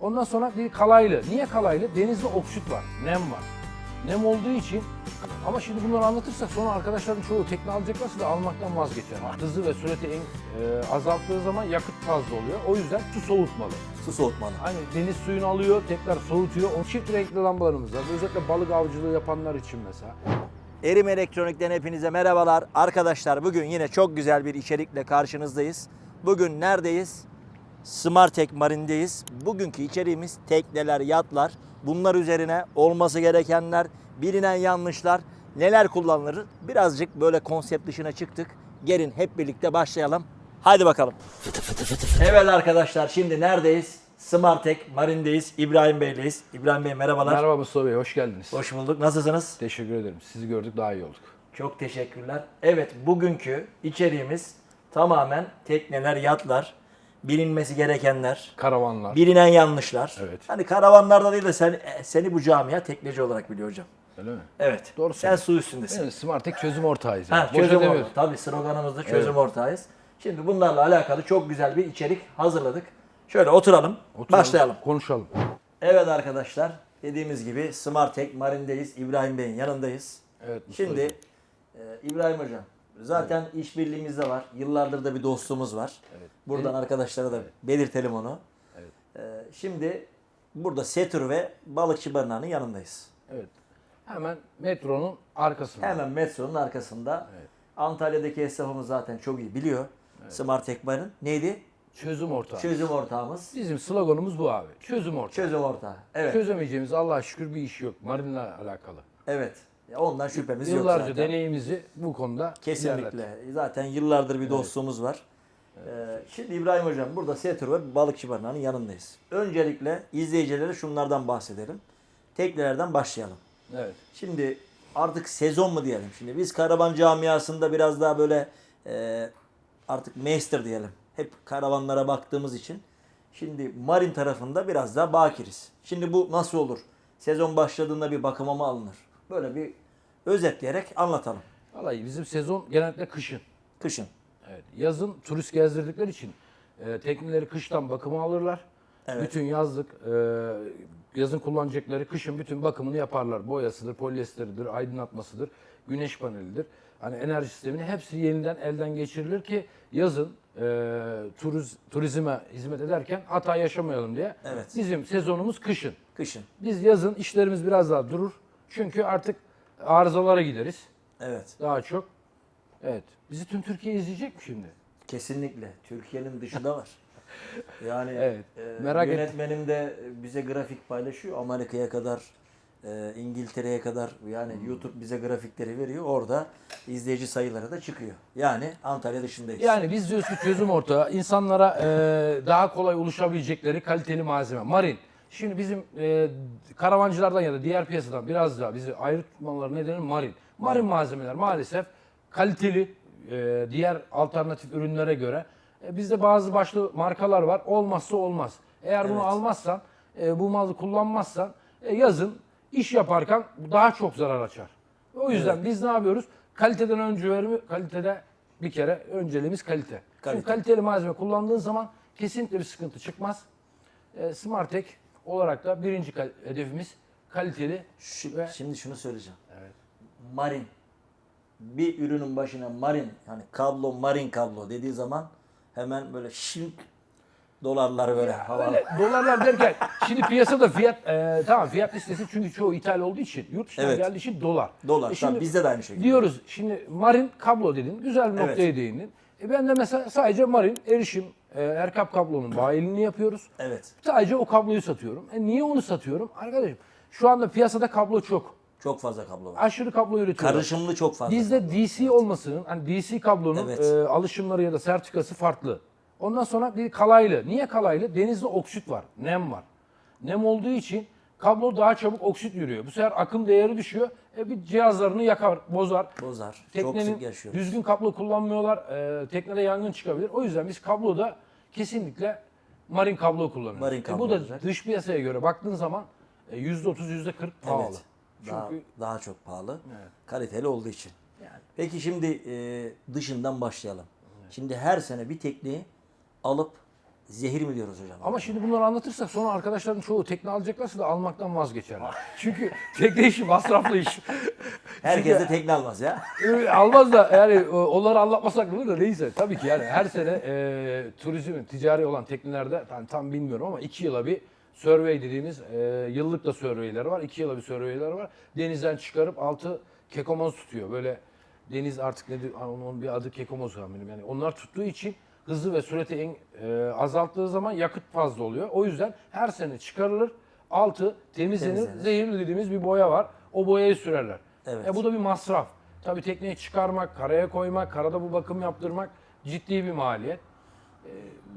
Ondan sonra bir kalaylı. Niye kalaylı? Denizde oksit var, nem var. Nem olduğu için ama şimdi bunları anlatırsak sonra arkadaşların çoğu tekne alacaklarsa da almaktan vazgeçer. Hızı ve sürati en, e, azalttığı zaman yakıt fazla oluyor. O yüzden su soğutmalı. Su soğutmalı. Hani deniz suyunu alıyor, tekrar soğutuyor. O çift renkli lambalarımız var. Özellikle balık avcılığı yapanlar için mesela. Erim Elektronik'ten hepinize merhabalar. Arkadaşlar bugün yine çok güzel bir içerikle karşınızdayız. Bugün neredeyiz? Smartek Marine'deyiz. Bugünkü içeriğimiz tekneler, yatlar. Bunlar üzerine olması gerekenler, bilinen yanlışlar, neler kullanılır. Birazcık böyle konsept dışına çıktık. Gelin hep birlikte başlayalım. Haydi bakalım. Evet arkadaşlar şimdi neredeyiz? Smartek Marine'deyiz. İbrahim Bey'leyiz. İbrahim Bey merhabalar. Merhaba Mustafa Bey, hoş geldiniz. Hoş bulduk. Nasılsınız? Teşekkür ederim. Sizi gördük daha iyi olduk. Çok teşekkürler. Evet bugünkü içeriğimiz tamamen tekneler, yatlar, bilinmesi gerekenler, Karavanlar. bilinen yanlışlar. Evet. Hani karavanlarda değil de sen, e, seni bu camia tekneci olarak biliyor hocam. Öyle mi? Evet. Doğru Sen söylüyorsun. su üstündesin. Evet, Smartek çözüm ortağıyız. yani. Ha, çözüm ortağı. Tabii sloganımızda çözüm ortağıyız. Şimdi bunlarla alakalı çok güzel bir içerik hazırladık. Şöyle oturalım, Oturalım, başlayalım. Konuşalım. Evet arkadaşlar, dediğimiz gibi Smartek Marine'deyiz. İbrahim Bey'in yanındayız. Evet, Mustafa Şimdi e, İbrahim Hocam, zaten işbirliğimiz de var. Yıllardır da bir dostluğumuz var. Buradan arkadaşlara da belirtelim onu. Evet. E, şimdi burada Setür ve Balıkçı Barınağı'nın yanındayız. Evet. Hemen metronun arkasında. Hemen metronun arkasında. Antalya'daki esnafımız zaten çok iyi biliyor. Smartek Barın. Neydi? Çözüm ortağı. Çözüm ortağımız. Bizim sloganımız bu abi. Çözüm ortağı. Çözüm ortağı. Evet. Çözemeyeceğimiz Allah'a şükür bir iş yok. Marinle alakalı. Evet. Ya Ondan şüphemiz yok Yıllarca zaten. deneyimizi bu konuda Kesinlikle. ilerlettik. Zaten yıllardır bir dostluğumuz var. Ee, şimdi İbrahim Hocam burada Setur ve Balıkçı Barınağı'nın yanındayız. Öncelikle izleyicilere şunlardan bahsedelim. Teknelerden başlayalım. Evet. Şimdi artık sezon mu diyelim? Şimdi biz karavan camiasında biraz daha böyle e, artık master diyelim. Hep karavanlara baktığımız için. Şimdi marin tarafında biraz daha bakiriz. Şimdi bu nasıl olur? Sezon başladığında bir bakıma mı alınır? Böyle bir özetleyerek anlatalım. Vallahi bizim sezon genellikle kışın. Kışın. Evet. Yazın turist gezdirdikleri için e, tekneleri kıştan bakıma alırlar. Evet. Bütün yazlık e, yazın kullanacakları kışın bütün bakımını yaparlar. Boyasıdır, polyesteridir, aydınlatmasıdır, güneş panelidir. Hani enerji sistemini hepsi yeniden elden geçirilir ki yazın e, turiz, turizme hizmet ederken hata yaşamayalım diye. Evet. Bizim sezonumuz kışın. Kışın. Biz yazın işlerimiz biraz daha durur. Çünkü artık arızalara gideriz Evet. daha çok. Evet. Bizi tüm Türkiye izleyecek mi şimdi? Kesinlikle. Türkiye'nin dışında var. Yani Evet, e, merak ettim. yönetmenim de bize grafik paylaşıyor. Amerika'ya kadar, e, İngiltere'ye kadar yani Hmm. YouTube bize grafikleri veriyor. Orada izleyici sayıları da çıkıyor. Yani Antalya dışındayız. Yani biz diyoruz ki çözüm ortağı insanlara e, daha kolay ulaşabilecekleri kaliteli malzeme. Marin. Şimdi bizim e, karavancılardan ya da diğer piyasadan biraz daha bizi ayrı tutmaları nedeni marin. Marin malzemeler maalesef kaliteli e, diğer alternatif ürünlere göre. E, bizde bazı başlı markalar var. Olmazsa olmaz. Eğer bunu Evet. almazsan, e, bu malı kullanmazsan e, yazın iş yaparken daha çok zarar açar. O yüzden biz ne yapıyoruz? Kaliteden önce verimi, kalitede bir kere önceliğimiz kalite. Kalite. Çünkü kaliteli malzeme kullandığın zaman kesinlikle bir sıkıntı çıkmaz. E, Smartek olarak da birinci hedefimiz kaliteli Şu- ve Şimdi şunu söyleyeceğim. Evet. Marin. Bir ürünün başına marin yani kablo marin kablo dediği zaman hemen böyle şink dolarlar böyle havalı. Dolarlar derken şimdi piyasada fiyat e, tamam fiyat listesi çünkü çoğu ithal olduğu için yurt dışından Evet. geldiği için dolar. Dolar. E Tabii bizde de aynı şekilde. Diyoruz şimdi marin kablo dedin güzel bir Evet. noktaya değindin. E ben de mesela sadece marin erişim e, Erkap kablonun bayiliğini yapıyoruz. Evet. Sadece o kabloyu satıyorum. E niye onu satıyorum? Arkadaşım şu anda piyasada kablo çok. Çok fazla kablo var. Aşırı kablo üretiyorlar. Karışımlı çok fazla. Bizde DC olmasının, hani DC kablonun Evet. e, alışımları ya da sertifikası farklı. Ondan sonra bir kalaylı. Niye kalaylı? Denizde oksit var, nem var. Nem olduğu için kablo daha çabuk oksit yürüyor. Bu sefer akım değeri düşüyor. E bir cihazlarını yakar, bozar. Bozar. çok Teknenin sık yaşıyoruz. düzgün kablo kullanmıyorlar. E, teknede yangın çıkabilir. O yüzden biz kabloda kesinlikle marin kablo kullanıyoruz. Marin E, kablo bu da olacak. dış piyasaya göre baktığın zaman e, %30, %40 pahalı. Evet. Daha, Çünkü daha çok pahalı. Evet. Kaliteli olduğu için. Yani. Peki şimdi e, dışından başlayalım. Şimdi her sene bir tekneyi alıp Zehir mi diyoruz hocam? Ama şimdi bunları anlatırsak sonra arkadaşların çoğu tekne alacaklarsa da almaktan vazgeçerler. Çünkü tekne işi masraflı iş. Herkes de tekne almaz ya. Almaz da yani e, onları anlatmasak olur da neyse. Tabii ki yani her sene e, turizmin ticari olan teknelerde ben tam bilmiyorum ama iki yıla bir survey dediğimiz e, yıllık da surveyler var. iki yıla bir surveyler var. Denizden çıkarıp altı kekomoz tutuyor. Böyle deniz artık nedir onun onun bir adı kekomoz amirim. Yani onlar tuttuğu için hızı ve sürati en, e, azalttığı zaman yakıt fazla oluyor. O yüzden her sene çıkarılır. Altı temizlenir. Temizlenir. Zehirli dediğimiz bir boya var. O boyayı sürerler. Evet. E bu da bir masraf. Tabii tekneyi çıkarmak, karaya koymak, karada bu bakım yaptırmak ciddi bir maliyet. E,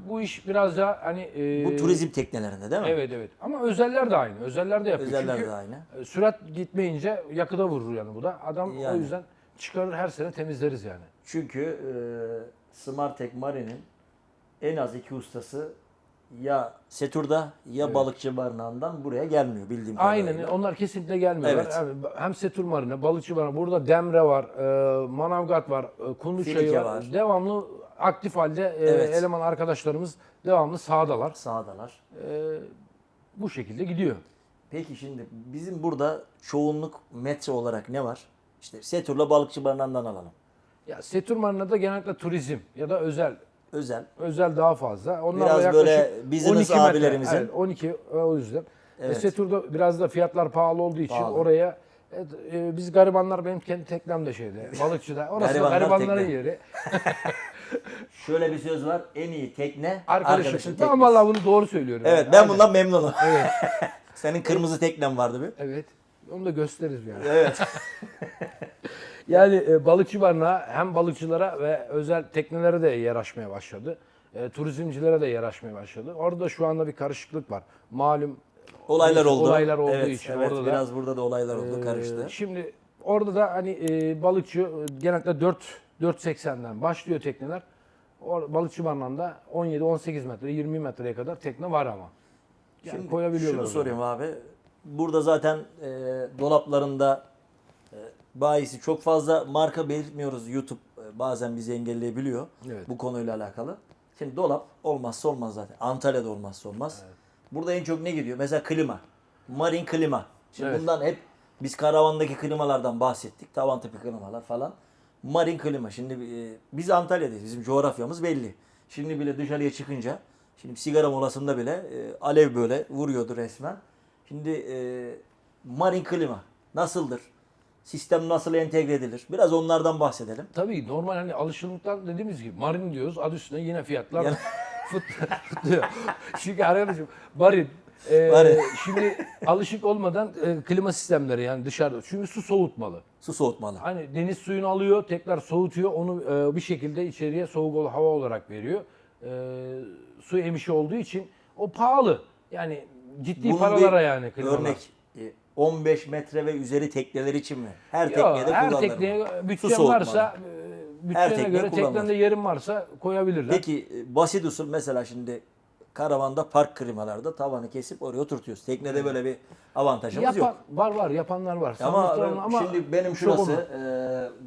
bu iş biraz da hani... e, Bu turizm teknelerinde değil mi? Evet evet. Ama özeller de aynı. Özeller de yapıyor. Özeller Çünkü de aynı. e, sürat gitmeyince yakıda vurur yani bu da. Adam o Yani. yüzden çıkarır her sene temizleriz yani. Çünkü e, Smartek Marine'in en az iki ustası ya Setur'da ya balıkçı barınağından buraya gelmiyor bildiğim kadarıyla. Aynen onlar kesinlikle gelmiyorlar. Evet. Yani hem Setur Marina, Balıkçı Marina, burada Demre var, e, Manavgat var, e, var. var. Devamlı aktif halde e, Evet. eleman arkadaşlarımız devamlı sahadalar. Sağdalar. E, bu şekilde gidiyor. Peki şimdi bizim burada çoğunluk metre olarak ne var? İşte Setur'la balıkçı barınağından alalım. Ya Setur Marina'da genellikle turizm ya da özel Özel. özel daha fazla. Onlar Biraz da yaklaşık böyle business 12 metre. abilerimizin- Evet, 12 e, o yüzden. Evet. E, Setur'da biraz da fiyatlar pahalı olduğu için Pahalı. oraya e, e, biz garibanlar benim kendi teknem de şeyde balıkçıda. Orası da Garibanlar garibanların tekne. yeri. Şöyle bir söz var. En iyi tekne arkadaşın Tamam teknesi. vallahi bunu doğru söylüyorum. Evet yani. ben Aynen. bundan memnunum. Evet. Senin kırmızı teknen vardı bir. Evet. Onu da gösteririz yani. Evet. Yani e, balıkçı barınağı hem balıkçılara ve özel teknelere de yer açmaya başladı. E, turizmcilere de yer açmaya başladı. Orada şu anda bir karışıklık var. Malum Olaylar oldu. Olaylar olduğu evet, için evet, orada da- biraz burada da olaylar oldu, Ee, karıştı. Şimdi orada da hani e, balıkçı e, genellikle 4 4.80'den başlıyor tekneler. O balıkçı barınağında 17-18 metre, 20 metreye kadar tekne var ama. Yani Şimdi koyabiliyorlar. Şunu sorayım abi. Burada zaten e, dolaplarında e, bayisi çok fazla marka belirtmiyoruz. YouTube e, bazen bizi engelleyebiliyor Evet. bu konuyla alakalı. Şimdi dolap olmazsa olmaz zaten. Antalya'da olmazsa olmaz. Burada en çok ne gidiyor? Mesela klima. Marin klima. Şimdi Evet. bundan hep biz karavandaki klimalardan bahsettik. Tavan tipi klimalar falan. Marin klima. Şimdi e, biz Antalya'dayız. Bizim coğrafyamız belli. Şimdi bile dışarıya çıkınca şimdi sigara molasında bile e, alev böyle vuruyordu resmen. Şimdi e, marin klima nasıldır? Sistem nasıl entegre edilir? Biraz onlardan bahsedelim. Tabii normal hani alışılmışlar dediğimiz gibi marin diyoruz. Adı üstünde yine fiyatlar Yani- fıt. Çünkü arkadaşım marin e, Marin. şimdi alışık olmadan e, klima sistemleri yani dışarıda. Çünkü su soğutmalı. Su soğutmalı. Hani deniz suyunu alıyor, tekrar soğutuyor. Onu e, bir şekilde içeriye soğuk ol- hava olarak veriyor. E, su emişi olduğu için o pahalı. Yani ciddi Bunun paralara yani klimalar. Örnek e, 15 metre ve üzeri tekneler için mi? Her Yo, teknede her kullanılır. tekneye Su bütçen soğutmalı. varsa, e, Her bütçene tekne göre kullanılır. teknende yerin varsa koyabilirler. Peki e, basit usul mesela şimdi karavanda park klimalarda tavanı kesip oraya oturtuyoruz. Teknede böyle bir avantajımız Yapan, yok. var var yapanlar var. Ama, ama şimdi benim şurası e,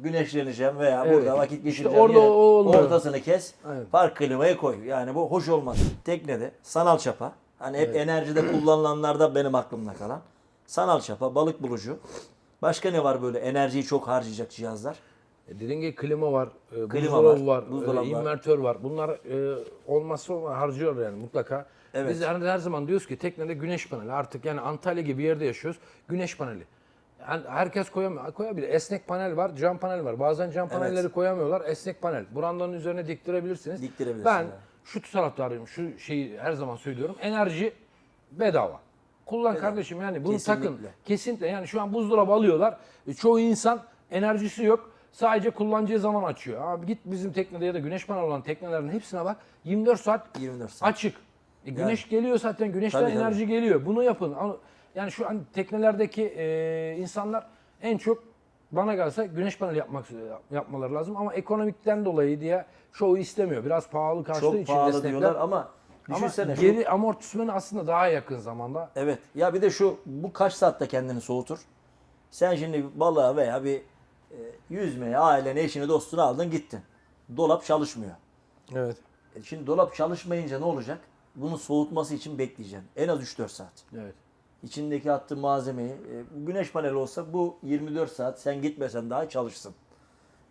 güneşleneceğim veya Evet. burada vakit İşte geçireceğim orada yerin o olmuyor. ortasını kes. Evet. Park klimayı koy. Yani bu hoş olmaz. Teknede sanal çapa. Hani hep enerjide kullanılanlarda benim aklımda kalan. Sanal çapa, balık bulucu. Başka ne var böyle enerjiyi çok harcayacak cihazlar? E, Dediğin gibi klima var, e, Klima buzdolabı var, var, buzdolabı e, invertör var. Bunlar e, olmazsa olmaz harcıyor yani mutlaka. Evet. Biz hani her zaman diyoruz ki teknede güneş paneli artık yani Antalya gibi bir yerde yaşıyoruz. Güneş paneli. Yani herkes koyamıyor. Koyabilir. Esnek panel var, cam panel var. Bazen cam panelleri koyamıyorlar. Esnek panel. Brandanın üzerine diktirebilirsiniz. Diktirebilirsiniz, Ben evet. şu taraftarıyım. Şu şeyi her zaman söylüyorum. Enerji bedava. Kullan kardeşim yani bunu takın. Kesinlikle. Kesinlikle yani şu an buzdolabı alıyorlar. E, çoğu insan enerjisi yok. Sadece kullanacağı zaman açıyor. Abi git bizim teknede ya da güneş paneli olan teknelerin hepsine bak. 24 saat 24 saat. açık. E, güneş geliyor zaten. Güneşten Tabii, tabii. enerji geliyor. Bunu yapın. Yani şu an teknelerdeki e, insanlar en çok bana gelse güneş paneli yapmak yapmaları lazım ama ekonomikten dolayı diye çoğu istemiyor. Biraz pahalı karşılığı Çok için pahalı destekler. diyorlar Ama düşünsene. şu- geri amortismanı aslında daha yakın zamanda. Evet. Ya bir de şu bu kaç saatte kendini soğutur? Sen şimdi balığa veya bir e, yüzmeye aileni, eşini, dostunu aldın gittin. Dolap çalışmıyor. Evet. E şimdi dolap çalışmayınca ne olacak? bunu soğutması için bekleyeceksin. En az 3-4 saat. Evet. İçindeki attığın malzemeyi, e, güneş paneli olsa bu 24 saat sen gitmesen daha çalışsın.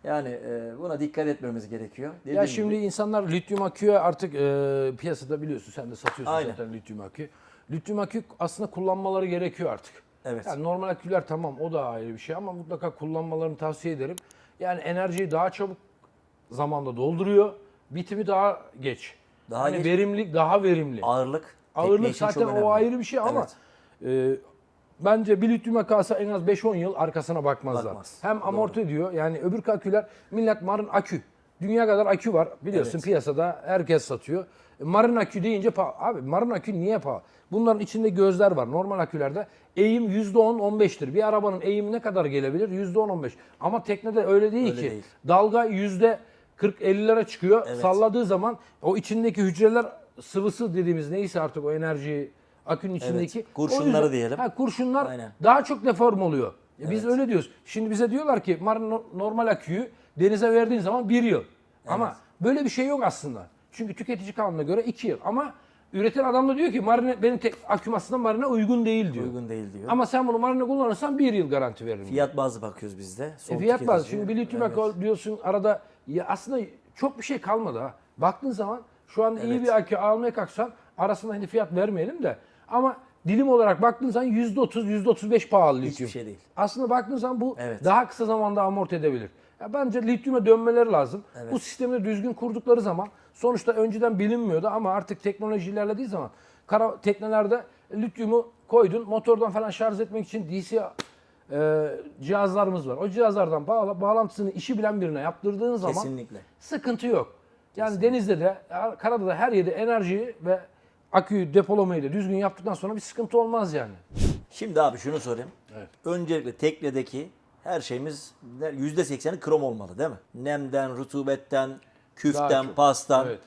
Yani e, buna dikkat etmemiz gerekiyor. Ya Dediğim şimdi gibi- insanlar lityum aküye artık e, piyasada biliyorsun sen de satıyorsun Aynen. zaten lityum akü. Lityum akü aslında kullanmaları gerekiyor artık. Evet. Yani normal aküler tamam o da ayrı bir şey ama mutlaka kullanmalarını tavsiye ederim. Yani enerjiyi daha çabuk zamanda dolduruyor. Bitimi daha geç. Daha hani geç. verimlilik daha verimli. ağırlık. Ağırlık zaten o ayrı bir şey ama e, bence bir lityum akü alsa en az 5-10 yıl arkasına bakmazlar. Bakmaz. Hem amorti ediyor yani öbür aküler millet marın akü. Dünya kadar akü var biliyorsun Evet. piyasada herkes satıyor. E, Marın akü deyince pahalı. Abi marın akü niye pahalı? Bunların içinde gözler var. Normal akülerde eğim %10-15'tir. Bir arabanın eğimi ne kadar gelebilir? %10-15. Ama teknede öyle değil Öyle ki. değil. Dalga %40-50'lere çıkıyor. Evet. Salladığı zaman o içindeki hücreler sıvısı dediğimiz neyse artık o enerji akünün içindeki. kurşunları o yüzden- diyelim. Ha, kurşunlar Aynen. daha çok deform oluyor. E Biz öyle diyoruz. Şimdi bize diyorlar ki normal aküyü denize verdiğin zaman bir yıl. Ama böyle bir şey yok aslında. Çünkü tüketici kanununa göre iki yıl. Ama üreten adam da diyor ki marine, benim tek aküm aslında marine uygun değil diyor. Uygun değil diyor. Ama sen bunu marine kullanırsan bir yıl garanti veririm. diyor. Fiyat bazlı bakıyoruz biz de. E fiyat bazı. Şimdi bir lityum Evet. diyorsun arada ya aslında çok bir şey kalmadı ha. Baktığın zaman şu an iyi Evet. bir akü almaya kalksan arasında hani fiyat vermeyelim de ama dilim olarak baktığın zaman %30, %35 pahalı lityum. Hiçbir şey değil. Aslında baktığın zaman bu Evet. daha kısa zamanda amorti edebilir. Ya bence lityuma dönmeleri lazım. Evet. Bu sistemi düzgün kurdukları zaman sonuçta önceden bilinmiyordu ama artık teknoloji ilerlediği zaman kara teknelerde lityumu koydun motordan falan şarj etmek için DC e, cihazlarımız var. O cihazlardan bağla, bağlantısını işi bilen birine yaptırdığın zaman Kesinlikle. sıkıntı yok. Yani denizde de, karada da her yerde enerjiyi ve aküyü depolamayı da düzgün yaptıktan sonra bir sıkıntı olmaz yani. Şimdi abi şunu sorayım. Evet. Öncelikle teknedeki her şeyimiz %80'i krom olmalı değil mi? Nemden, rutubetten, Daha küften, çok. pastan Evet.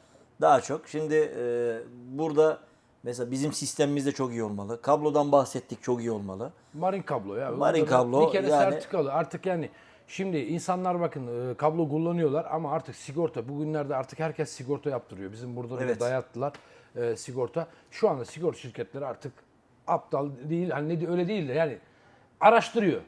daha çok. Şimdi e, burada mesela bizim sistemimiz de çok iyi olmalı. Kablodan bahsettik çok iyi olmalı. Marin kablo ya. Marin kablo, Bir kere yani- sertifikalı. Artık yani şimdi insanlar bakın e, kablo kullanıyorlar ama artık sigorta bugünlerde artık herkes sigorta yaptırıyor. Bizim burada da Evet. dayattılar e, sigorta. Şu anda sigorta şirketleri artık aptal değil hani ne- öyle değil de yani araştırıyor.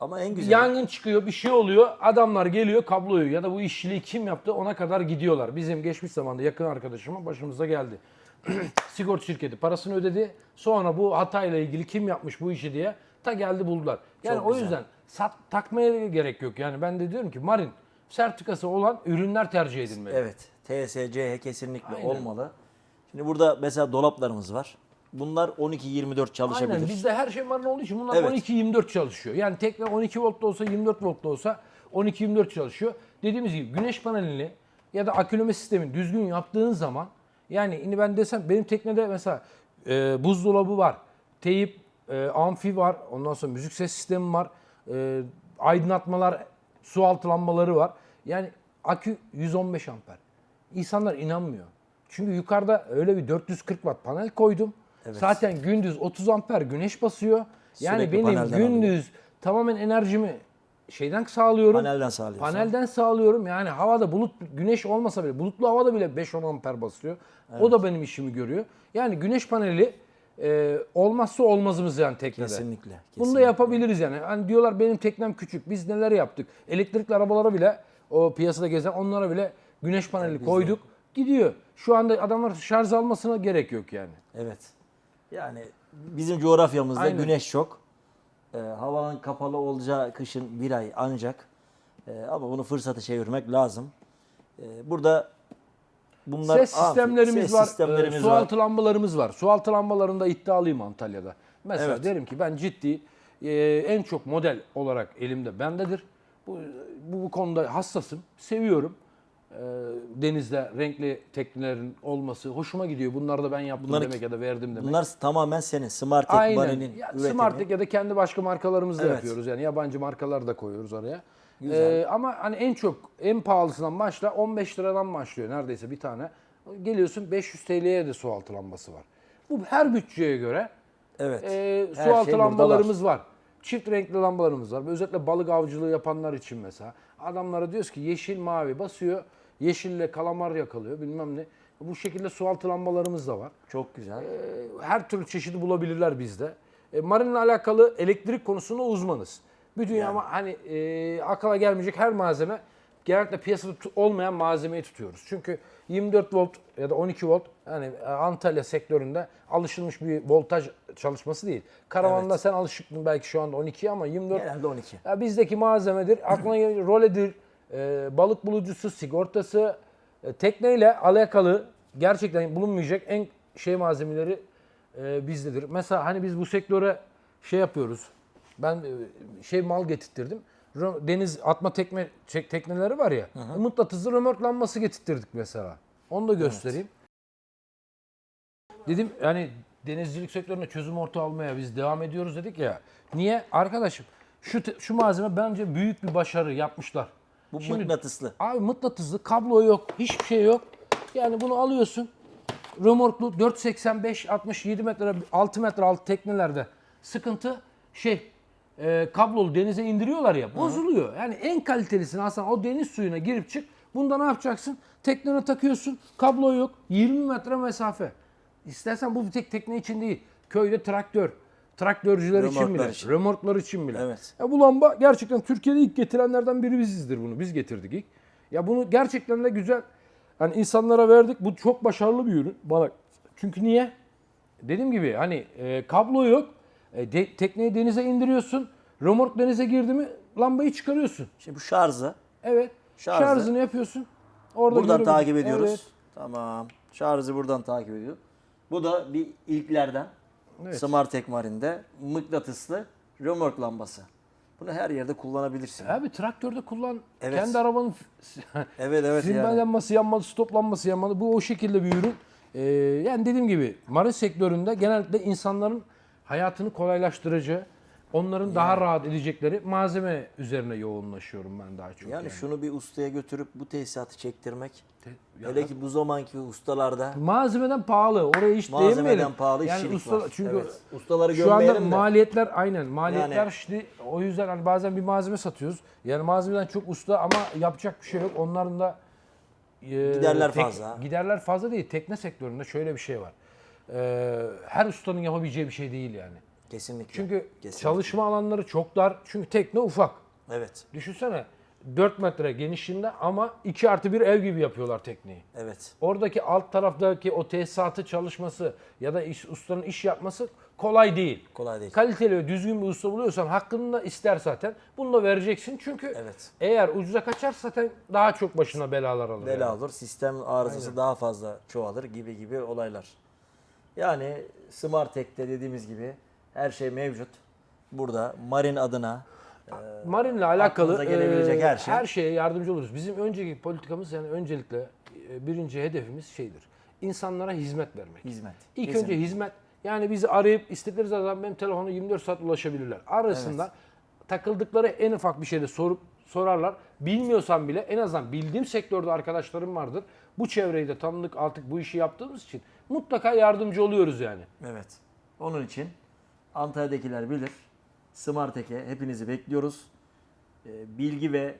Ama en güzel Yangın çıkıyor, bir şey oluyor. Adamlar geliyor kabloyu ya da bu işçiliği kim yaptı ona kadar gidiyorlar. Bizim geçmiş zamanda yakın arkadaşıma başımıza geldi. Sigorta şirketi parasını ödedi. Sonra bu hatayla ilgili kim yapmış bu işi diye ta geldi buldular. Yani Çok o güzel. yüzden sat, takmaya gerek yok. Yani ben de diyorum ki Marin sertifikası olan ürünler tercih edilmeli. Evet. TSCH kesinlikle Aynen. olmalı. Şimdi burada mesela dolaplarımız var. Bunlar 12-24 çalışabilir. Aynen bizde her şey Marin olduğu için bunlar Evet. 12-24 çalışıyor. Yani tekne 12 volt da olsa 24 volt da olsa 12-24 çalışıyor. Dediğimiz gibi güneş panelini ya da aküleme sistemini düzgün yaptığın zaman yani şimdi ben desem benim teknede mesela e, buzdolabı var, teyip, e, amfi var, ondan sonra müzik ses sistemi var, e, aydınlatmalar, su altı lambaları var. Yani akü 115 amper. İnsanlar inanmıyor. Çünkü yukarıda öyle bir 440 watt panel koydum. Zaten gündüz 30 amper güneş basıyor. Yani Sürekli benim panelden gündüz tamamen enerjimi şeyden sağlıyorum. Panelden sağlıyorsun. Panelden sağlıyorum. Yani havada bulut güneş olmasa bile bulutlu havada bile 5-10 amper basıyor. O da benim işimi görüyor. Yani güneş paneli e, olmazsa olmazımız yani teknede. Kesinlikle. Bunu da kesinlikle. yapabiliriz yani. Hani diyorlar benim teknem küçük. Biz neler yaptık? Elektrikli arabalara bile o piyasada gezen onlara bile güneş paneli koyduk. Gidiyor. Şu anda adamlar şarj almasına gerek yok yani. Evet. Yani bizim coğrafyamızda Aynen. güneş çok. Ee, havanın kapalı olacağı kışın bir ay ancak. Ee, ama bunu fırsata çevirmek lazım. Ee, burada bunlar ses amfi- sistemlerimiz ses var, sistemlerimiz e, su var. altı lambalarımız var. Su altı lambalarında iddialıyım Antalya'da. Mesela Evet. derim ki ben ciddi e, en çok model olarak elimde bendedir. Bu, bu, bu konuda hassasım, seviyorum. E, denizde renkli teknelerin olması hoşuma gidiyor. Bunları da ben yaptım Bunları- demek ya da verdim demek. Bunlar tamamen senin Smart Tech Aynen. Marie'nin Ya, üretimi. Smartec ya da kendi başka markalarımızla Evet. yapıyoruz. Yani yabancı markalar da koyuyoruz araya. Güzel. Ee, ama hani en çok en pahalısından başla 15 liradan başlıyor neredeyse bir tane. Geliyorsun 500 TL'ye de su altı lambası var. Bu her bütçeye göre Evet. e, Her su altı şey lambalarımız var. Çift renkli lambalarımız var. Özellikle balık avcılığı yapanlar için mesela. Adamlara diyoruz ki yeşil mavi basıyor. Yeşille kalamar yakalıyor bilmem ne. Bu şekilde su altı lambalarımız da var. Çok güzel. Her türlü çeşidi bulabilirler bizde. E, marinle alakalı elektrik konusunda uzmanız. Bir dünya ama hani e, akla gelmeyecek her malzeme genellikle piyasada olmayan malzemeyi tutuyoruz. Çünkü 24 volt ya da 12 volt hani e, Antalya sektöründe alışılmış bir voltaj çalışması değil. Karavanda Evet. sen alışıktın belki şu anda 12 ama 24 Genelde 12. ya bizdeki malzemedir. Aklına gelir roledir, e, balık bulucusu, sigortası, e, tekneyle alakalı gerçekten bulunmayacak en şey malzemeleri e, bizdedir. Mesela hani biz bu sektöre şey yapıyoruz. Ben e, şey mal getirttirdim. Deniz atma tekme çek- tekneleri var ya. Mıknatıslı römorklanması getirttirdik mesela. Onu da göstereyim. Dedim yani denizcilik sektörüne çözüm ortağı almaya biz devam ediyoruz dedik ya. Niye? Arkadaşım şu şu malzeme bence büyük bir başarı yapmışlar. Bu Şimdi- mıknatıslı. Abi mıknatıslı kablo yok, hiçbir şey yok. Yani bunu alıyorsun. Römorklu 485 67 metre 6 metre altı teknelerde sıkıntı şey e, kablolu denize indiriyorlar ya bozuluyor. Yani en kalitelisini aslında o deniz suyuna girip çık. Bunda ne yapacaksın? Teknene takıyorsun. Kablo yok. 20 metre mesafe. İstersen bu bir tek tekne için değil. Köyde traktör, traktörcüler için Römorklar bile, için. römorklar için bile. Evet. Ya bu lamba gerçekten Türkiye'de ilk getirenlerden biri bizizdir bunu. Biz getirdik ilk. Ya bunu gerçekten de güzel hani insanlara verdik. Bu çok başarılı bir ürün bana. Çünkü niye? Dediğim gibi hani e, kablo yok. E, de- tekneyi denize indiriyorsun. Römork denize girdi mi lambayı çıkarıyorsun. Şimdi bu şarjı Evet. Şarjı. Şarjını yapıyorsun. Orada buradan görebil- takip ediyoruz. Evet. Tamam. Şarjı buradan takip ediyor. Bu da bir ilklerden. Evet. Smartek Marine'de mıknatıslı römork lambası. Bunu her yerde kullanabilirsin. Abi traktörde kullan. Evet. Kendi arabanın Evet evet Sinyal yani. yanması yanmalı, stop lambası yanmalı. Bu o şekilde bir ürün. Ee, yani dediğim gibi marin sektöründe genellikle insanların hayatını kolaylaştırıcı, onların daha rahat edecekleri malzeme üzerine yoğunlaşıyorum ben daha çok. Yani yani. şunu bir ustaya götürüp bu tesisatı çektirmek. Ya Hele ki bu zamanki ustalarda malzemeden pahalı. Oraya hiç malzemeden değinmeyelim. pahalı yani işçilik usta, var. Çünkü Evet. Ustaları şu anda de. maliyetler aynen. Maliyetler Yani- işte o yüzden hani bazen bir malzeme satıyoruz. Yani malzemeden çok usta ama yapacak bir şey yok. Onların da e, Giderler fazla. Giderler fazla değil. Tekne sektöründe şöyle bir şey var. E, her ustanın yapabileceği bir şey değil yani. Kesinlikle. Çünkü Kesinlikle. çalışma alanları çok dar. Çünkü tekne ufak. Evet. Düşünsene 4 metre genişliğinde ama 2 artı bir ev gibi yapıyorlar tekneyi. Evet. Oradaki alt taraftaki o tesisatı çalışması ya da iş, ustanın iş yapması kolay değil. Kolay değil. Kaliteli ve düzgün bir usta buluyorsan hakkını da ister zaten. Bunu da vereceksin çünkü Evet. eğer ucuza kaçar zaten daha çok başına belalar alır. Bela yani. olur, sistem arızası daha fazla çoğalır gibi gibi olaylar. Yani Smartek'te dediğimiz gibi her şey mevcut. Burada Marin adına Marinle alakalı gelebilecek e, her şey. her şeye yardımcı oluruz. Bizim önceki politikamız yani öncelikle e, birinci hedefimiz şeydir. İnsanlara hizmet vermek. hizmet. İlk Kesinlikle. önce hizmet. Yani bizi arayıp istedikleri zaman benim telefona 24 saat ulaşabilirler. Arasında takıldıkları en ufak bir şeyde sorup sorarlar. Bilmiyorsam bile en azından bildiğim sektörde arkadaşlarım vardır. Bu çevreyi de tanıdık artık bu işi yaptığımız için mutlaka yardımcı oluyoruz yani. Evet. Onun için Antalya'dakiler bilir. Smartek'e hepinizi bekliyoruz. Ee, Bilgi ve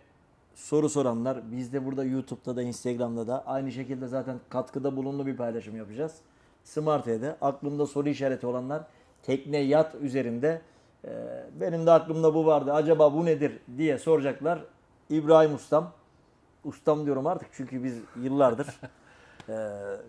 soru soranlar biz de burada YouTube'da da Instagram'da da aynı şekilde zaten katkıda bulunlu bir paylaşım yapacağız. Smartek'de aklında soru işareti olanlar tekne yat üzerinde e, benim de aklımda bu vardı acaba bu nedir diye soracaklar. İbrahim Ustam ustam diyorum artık çünkü biz yıllardır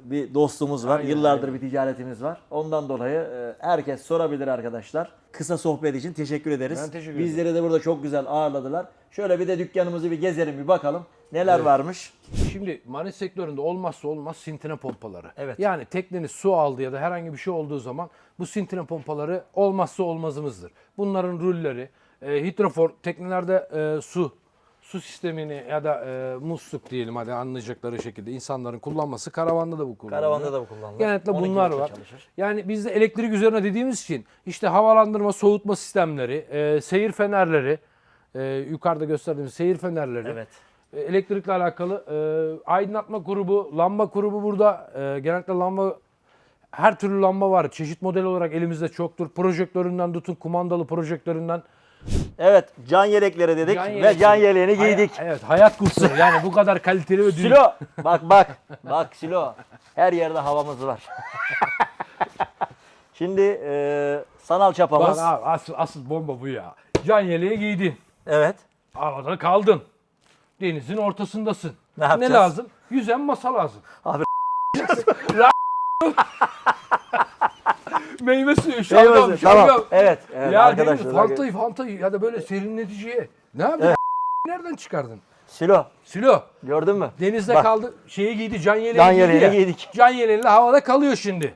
bir dostumuz var. Aynen, yıllardır bir ticaretimiz var. Ondan dolayı e, herkes sorabilir arkadaşlar. Kısa sohbet için teşekkür ederiz. Ben teşekkür ederim. Bizleri de burada çok güzel ağırladılar. Şöyle bir de dükkanımızı bir gezelim bir bakalım. Neler varmış. Şimdi marin sektöründe olmazsa olmaz sintine pompaları. Evet. Yani tekneniz su aldı ya da herhangi bir şey olduğu zaman bu sintine pompaları olmazsa olmazımızdır. Bunların rulleri, e, hidrofor teknelerde e, su su sistemini ya da e, musluk diyelim hadi anlayacakları şekilde insanların kullanması karavanda da bu kullanılıyor. Karavanda da bu kullanılır. Genellikle 12 bunlar var. çalışır. Yani bizde elektrik üzerine dediğimiz için işte havalandırma, soğutma sistemleri, e, seyir fenerleri, e, yukarıda gösterdiğimiz seyir fenerleri. Evet. E, Elektrikle alakalı e, aydınlatma grubu, lamba grubu burada. E, genellikle lamba her türlü lamba var. Çeşit model olarak elimizde çoktur. Projektöründen tutun kumandalı projektöründen Evet can yelekleri dedik Can ve can yeleğini Hay- giydik. evet hayat kutsu. Yani bu kadar kaliteli düzgün. Silo bak bak bak Silo her yerde havamız var. Şimdi e, sanal Bak çapamız. abi asıl, asıl bomba bu ya. Can yeleği giydin. Evet. Havada kaldın. Denizin ortasındasın. Ne yapacağız? lazım? Yüzen masa lazım. Abi- Meyve suyu, şalgam, suyu, şalgam. Tamam. Evet. evet ya arkadaşlar. Fantayı, fantayı ya da böyle serinleticiye. Ne yaptın? Nereden çıkardın? Silo Silo. gördün mü? Denizde Bak. kaldı. Şeyi giydi, can yeleği Can ya. giydik. Can yeleğiyle havada kalıyor şimdi.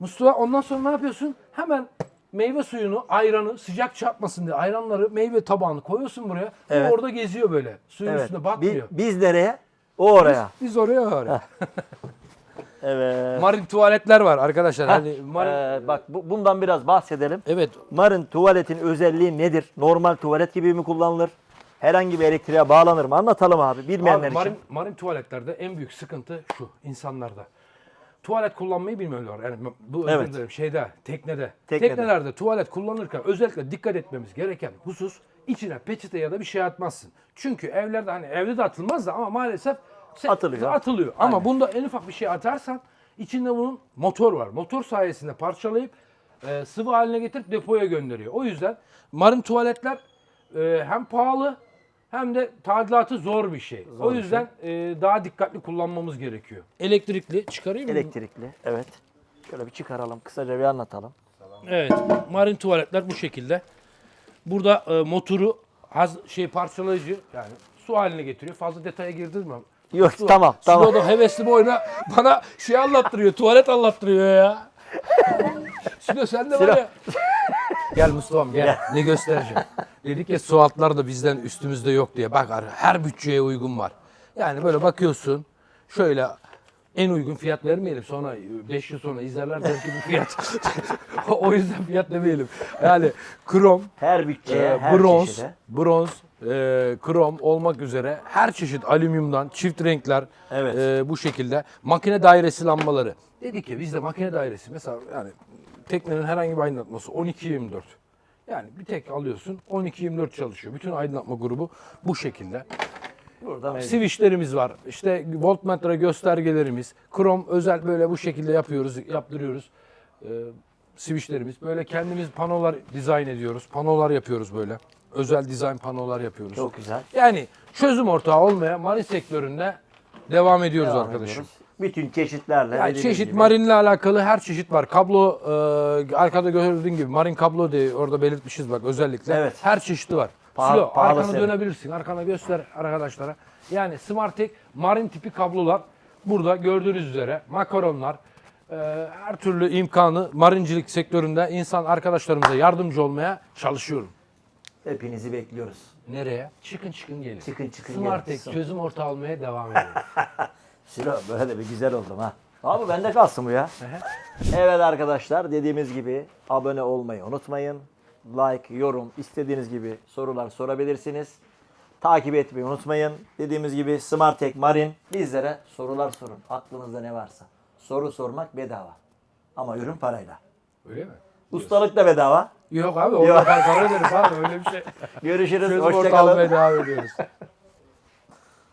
Mustafa ondan sonra ne yapıyorsun? Hemen meyve suyunu, ayranı sıcak çarpmasın diye ayranları, meyve tabağını koyuyorsun buraya. O Evet. orada geziyor böyle. Suyun Evet. üstüne Biz, batmıyor. biz nereye? O oraya. Biz oraya oraya. Evet. Marin tuvaletler var arkadaşlar. Hani marin... Ee, bak bu, bundan biraz bahsedelim. Evet. Marin tuvaletin özelliği nedir? Normal tuvalet gibi mi kullanılır? Herhangi bir elektriğe bağlanır mı? Anlatalım abi bilmeyenler Abi, marin, için. marin tuvaletlerde en büyük sıkıntı şu insanlarda. Tuvalet kullanmayı bilmiyorlar. Yani bu özür Evet. dilerim şeyde, teknede. Teknede. Teknelerde tuvalet kullanırken özellikle dikkat etmemiz gereken husus içine peçete ya da bir şey atmazsın. Çünkü evlerde hani evde de atılmaz da ama maalesef se- Atılıyor. Atılıyor. Ama bunda en ufak bir şey atarsan içinde bunun motor var. Motor sayesinde parçalayıp e, sıvı haline getirip depoya gönderiyor. O yüzden marin tuvaletler e, hem pahalı hem de tadilatı zor bir şey. o bir yüzden e, daha dikkatli kullanmamız gerekiyor. Elektrikli çıkarayım mı? Elektrikli. Evet. Şöyle bir çıkaralım. Kısaca bir anlatalım. Evet. Marin tuvaletler bu şekilde. Burada e, motoru haz, şey parçalayıcı yani su haline getiriyor. Fazla detaya girdirmem. Yok Su- tamam tamam. Slow da hevesli boyuna bana şey anlattırıyor. Tuvalet anlattırıyor ya. Silo sen de var ya. Gel Mustafa'm gel. Ne göstereceğim. Dedik ya su altlar da bizden üstümüzde yok diye. Bak her bütçeye uygun var. Yani böyle bakıyorsun şöyle en uygun fiyat vermeyelim. Sonra 5 yıl sonra izlerler belki bu fiyat. o yüzden fiyat demeyelim. Yani krom, Her bütçeye, e, her bronz, çeşide. bronz, e, krom olmak üzere her çeşit alüminyumdan çift renkler Evet. e, bu şekilde makine dairesi lambaları. Dedik ki bizde makine dairesi mesela yani teknenin herhangi bir aydınlatması 12-24. Yani bir tek alıyorsun 12-24 çalışıyor. Bütün aydınlatma grubu bu şekilde. Burada mevcut. Switchlerimiz var. İşte voltmetre göstergelerimiz. Krom özel böyle bu şekilde yapıyoruz, yaptırıyoruz. Ee, switchlerimiz. Böyle kendimiz panolar dizayn ediyoruz. Panolar yapıyoruz böyle. Özel dizayn panolar yapıyoruz. Çok güzel. Yani çözüm ortağı olmaya marin sektöründe devam ediyoruz Devam arkadaşım. ediyoruz. Bütün çeşitlerle. Yani çeşit gibi. marinle alakalı her çeşit var. Kablo e, arkada gördüğün gibi marin kablo diye orada belirtmişiz bak özellikle. Evet. Her çeşidi var. Paha- Silo, pahalı arkana senin. dönebilirsin. Arkana göster arkadaşlara. Yani Smartec marin tipi kablolar burada gördüğünüz üzere makaronlar e, her türlü imkanı marincilik sektöründe insan arkadaşlarımıza yardımcı olmaya çalışıyorum. Hepinizi bekliyoruz. Nereye? Çıkın çıkın gelin. Çıkın çıkın Smartec gelin. çözüm ortağı olmaya devam ediyor. Silo böyle de bir güzel oldum ha. Abi bende kalsın bu ya. evet arkadaşlar dediğimiz gibi abone olmayı unutmayın. Like, yorum, istediğiniz gibi sorular sorabilirsiniz. Takip etmeyi unutmayın. Dediğimiz gibi Smartek Marin bizlere sorular sorun. Aklınızda ne varsa. Soru sormak bedava. Ama ürün parayla. Öyle mi? Ustalık da bedava. Yok abi orada para öderiz abi öyle bir şey. Görüşürüz. Çözüm ortağı Hoşçakalın. olmaya devam ediyoruz.